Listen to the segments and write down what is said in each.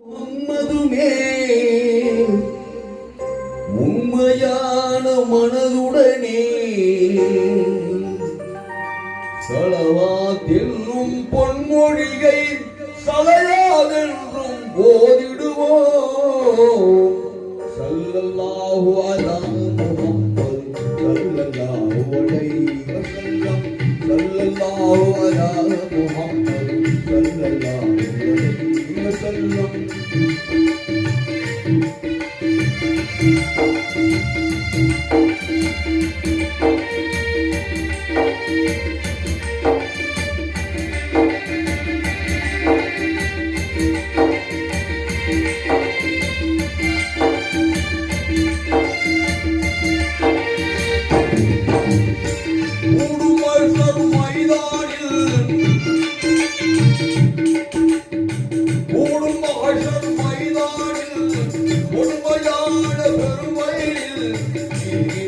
மும்மதுமே உண்மையான மனதுடனே. சலவாத்தென்னும் பொன்மொழிகை சலையாதென்றும் போதிடுவோம் சல்லல்லாஹு அலா முஹம்மது சல்லல்லாஹு அலைஹி வஸல்லம் சல்லல்லாஹு அலா முஹம்மது. மைதானில்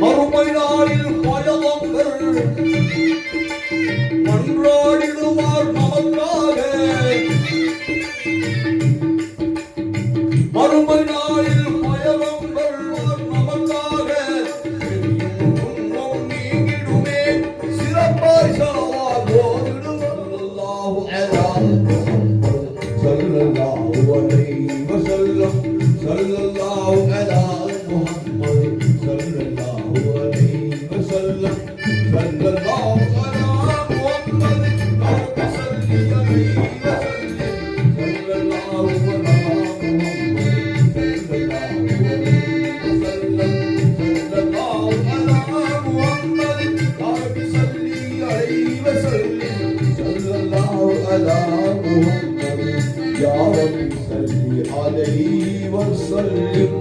மறுமை நாளில் பயவங்கள் மன்றாடிடுவார் صلى الله على محمد اللهم صل يا وسلم صلى الله على يا رب صل عليه وسلم.